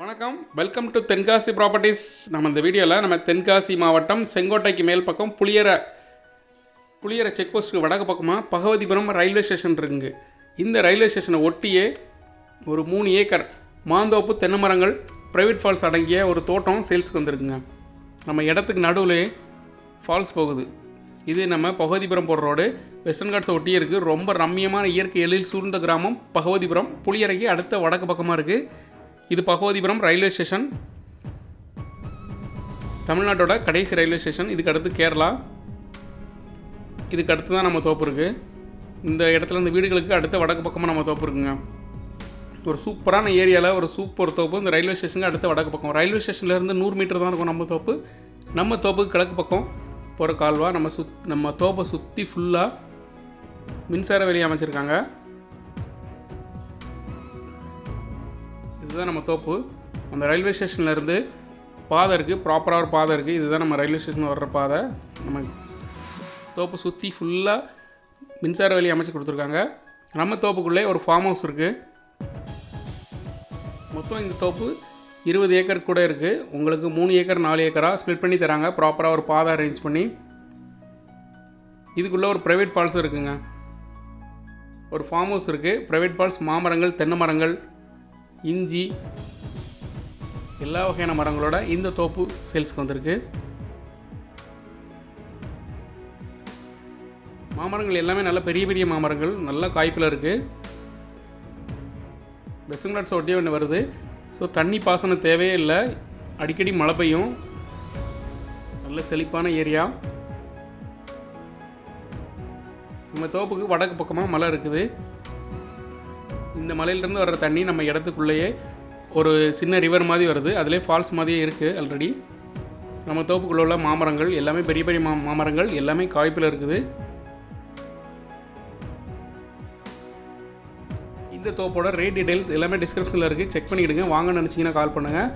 வணக்கம். Welcome to Tenkasi properties நம்ம இந்த வீடியோவில் நம்ம தென்காசி மாவட்டம் செங்கோட்டைக்கு மேல் பக்கம் புளியரை புளியரை செக் போஸ்ட்டுக்கு வடக்கு பக்கமாக பகவதிபுரம் ரயில்வே ஸ்டேஷன் இருக்குங்க. இந்த ரயில்வே ஸ்டேஷனை ஒட்டியே ஒரு மூணு ஏக்கர் மாந்தோப்பு தென்னை மரங்கள் ப்ரைவேட் ஃபால்ஸ் அடங்கிய ஒரு தோட்டம் சேல்ஸுக்கு வந்திருக்குங்க. நம்ம இடத்துக்கு நடுவில் ஃபால்ஸ் போகுது. இது நம்ம பகவதிபுரம் போகிற ரோடு. வெஸ்டர்ன் காட்ஸை ஒட்டியே இருக்குது ரொம்ப ரம்மியமான இயற்கை எழில் சூழ்ந்த கிராமம் பகவதிபுரம். புளியரைக்கு அடுத்த வடக்கு பக்கமாக இருக்குது இது பகவதிபுரம் ரயில்வே ஸ்டேஷன். தமிழ்நாட்டோட கடைசி ரயில்வே ஸ்டேஷன். இதுக்கு அடுத்து கேரளா. இதுக்கு அடுத்து தான் நம்ம தோப்பு இருக்குது இந்த இடத்துல இந்த வீடுகளுக்கு அடுத்த வடக்கு பக்கமாக நம்ம தோப்பு இருக்குங்க. ஒரு சூப்பரான ஏரியாவில் ஒரு சூப்பர் தோப்பு. இந்த ரயில்வே ஸ்டேஷனுக்கு அடுத்த வடக்கு பக்கம். ரயில்வே ஸ்டேஷன்லேருந்து நூறு மீட்டர் தான் இருக்கும் நம்ம தோப்பு. நம்ம தோப்புக்கு கிழக்கு பக்கம் போகிற கால்வா. நம்ம சுத் நம்ம தோப்பை சுற்றி ஃபுல்லாக மின்சார வேலி அமைச்சிருக்காங்க. இதுதான் நம்ம தோப்பு. அந்த ரயில்வே ஸ்டேஷன்லேருந்து பாதை இருக்குது ப்ராப்பராக ஒரு பாதை இருக்குது இதுதான் நம்ம ரயில்வே ஸ்டேஷன் வர்ற பாதை. நம்ம தோப்பு சுற்றி ஃபுல்லாக மின்சார வேலி அமைச்சு கொடுத்துருக்காங்க. நம்ம தோப்புக்குள்ளே ஒரு ஃபார்ம் ஹவுஸ் இருக்குது மொத்தம் இந்த தோப்பு இருபது ஏக்கர் கூட இருக்குது உங்களுக்கு மூணு ஏக்கர் நாலு ஏக்கராக ஸ்ப்ளிட் பண்ணி தராங்க. ப்ராப்பராக ஒரு பாதை அரேஞ்ச் பண்ணி. இதுக்குள்ளே ஒரு ப்ரைவேட் ஃபால்ஸும் இருக்குங்க. ஒரு ஃபார்ம் ஹவுஸ் இருக்குது ப்ரைவேட் ஃபால்ஸ் மாமரங்கள் தென்னை மரங்கள் இஞ்சி எல்லா வகையான மரங்களோட இந்த தோப்பு சேல்ஸ்க்கு வந்திருக்கு. மாமரங்கள் எல்லாமே நல்ல பெரிய பெரிய மாமரங்கள் நல்ல காய்ப்பில் இருக்குது பெசங்கலாட்ஸ் ஒட்டியே ஒன்று வருது. ஸோ தண்ணி பாசனம் தேவையே இல்லை. அடிக்கடி மழை பெய்யும். நல்ல செழிப்பான ஏரியா. நம்ம தோப்புக்கு வடக்கு பக்கமாக மலை இருக்குது. இந்த மலையிலேருந்து வர்ற தண்ணி நம்ம இடத்துக்குள்ளேயே ஒரு சின்ன ரிவர் மாதிரி வருது. அதிலே ஃபால்ஸ் மாதிரியே இருக்குது ஆல்ரெடி நம்ம தோப்புக்குள்ள உள்ள மாமரங்கள் எல்லாமே பெரிய பெரிய மா மாமரங்கள் எல்லாமே காய்ப்பில் இருக்குது. இந்த தோப்போட ரேட் டீடைல்ஸ் எல்லாமே டிஸ்கிரிப்ஷனில் இருக்குது செக் பண்ணிவிடுங்க வாங்க நினச்சிங்கன்னா கால் பண்ணுங்கள்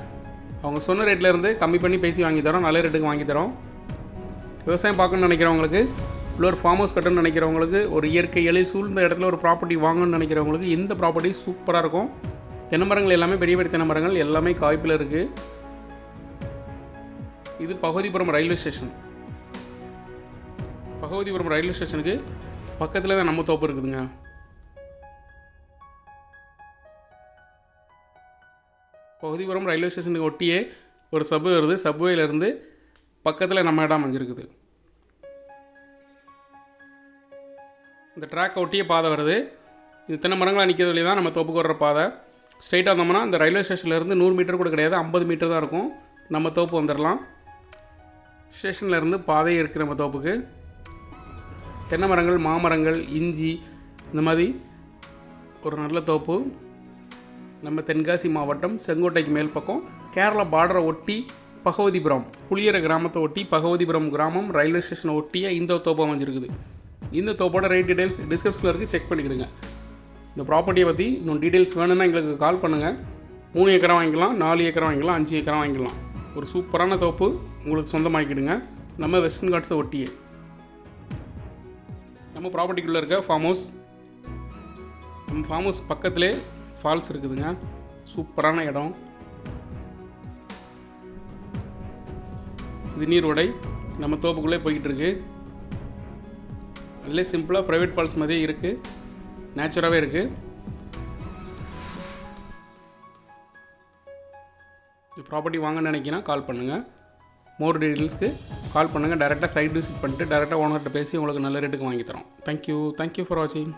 அவங்க சொன்ன ரேட்டில் இருந்து கம்மி பண்ணி பேசி வாங்கி தரோம். நல்ல ரேட்டுக்கு வாங்கி தரோம். விவசாயம் பார்க்கணும்னு நினைக்கிறவங்களுக்கு இல்லை ஒரு ஃபார்ம் ஹவுஸ் கட்டணும்னு நினைக்கிறவங்களுக்கு ஒரு இயற்கை எழில் சூழ்ந்த இடத்துல ஒரு ப்ராப்பர்ட்டி வாங்கணும்னு நினைக்கிறவங்களுக்கு இந்த ப்ராப்பர்ட்டி சூப்பராக இருக்கும். தென்னை மரங்கள் எல்லாமே பெரிய பெரிய தென்னை மரங்கள் எல்லாமே காய்ப்பில் இருக்குது இது Bhagavathipuram railway station Bhagavathipuram railway ஸ்டேஷனுக்கு பக்கத்தில் தான் நம்ம தோப்பு இருக்குதுங்க. பகுதிபுரம் ரயில்வே ஸ்டேஷனுக்கு ஒட்டியே ஒரு சப்வே வருது. சப்வேலேருந்து பக்கத்தில் நம்ம இடம் அமைஞ்சிருக்குது. இந்த ட்ராக் ஒட்டியே பாதை வருது. இது தென்னை மரங்களாக நிற்கிறது வழி தான் நம்ம தோப்புக்கு வர்ற பாதை. ஸ்ட்ரைட்டாக வந்தோம்னா இந்த ரயில்வே ஸ்டேஷன்லேருந்து நூறு மீட்டர் கூட கிடையாது ஐம்பது மீட்டர் தான் இருக்கும். நம்ம தோப்பு வந்துடலாம் ஸ்டேஷன்லேருந்து பாதை இருக்குது நம்ம தோப்புக்கு. தென்னை மரங்கள் மாமரங்கள் இஞ்சி இந்த மாதிரி ஒரு நல்ல தோப்பு. நம்ம தென்காசி மாவட்டம் செங்கோட்டைக்கு மேல் பக்கம். கேரளா பார்டரை ஒட்டி பகவதிபுரம் புளியர கிராமத்தை ஒட்டி பகவதிபுரம் கிராமம் ரயில்வே ஸ்டேஷனை ஒட்டிய இந்த தோப்பு அமைஞ்சிருக்குது. இந்த தோப்போட ரேட் டீடைல்ஸ் டிஸ்கிரிப்ஷனில் இருக்குது செக் பண்ணிக்கிடுங்க. இந்த ப்ராப்பர்ட்டியை பற்றி இன்னும் டீட்டெயில்ஸ் வேணும்னா எங்களுக்கு கால் பண்ணுங்கள் மூணு ஏக்கரா வாங்கிக்கலாம் நாலு ஏக்கரா வாங்கிக்கலாம் அஞ்சு ஏக்கரா வாங்கிக்கலாம். ஒரு சூப்பரான தோப்பு உங்களுக்கு சொந்தமாக்கிடுங்க. நம்ம வெஸ்டர்ன் காட்ஸை ஒட்டியே. நம்ம ப்ராப்பர்ட்டிக்குள்ளே இருக்க ஃபார்ம் ஹவுஸ் நம்ம ஃபார்ம் ஹவுஸ் பக்கத்துலேயே ஃபால்ஸ் இருக்குதுங்க. சூப்பரான இடம். இது நீரோடை நம்ம தோப்புக்குள்ளே போய்கிட்டு இருக்கு. அதிலே சிம்பிளாக ப்ரைவேட் ஃபால்ஸ் மாதிரியே இருக்குது நேச்சுராகவே இருக்குது ப்ராப்பர்ட்டி வாங்க நினைக்கினா கால் பண்ணுங்கள் மோர் டீட்டெயில்ஸ்க்கு கால் பண்ணுங்கள் டேரெக்டாக சைட் விசிட் பண்ணிட்டு டேரெக்டாக ஓனர்கிட்ட பேசி உங்களுக்கு நல்ல ரேட்டுக்கு வாங்கி தரோம். தேங்க்யூ தேங்க்யூ ஃபார் வாட்சிங்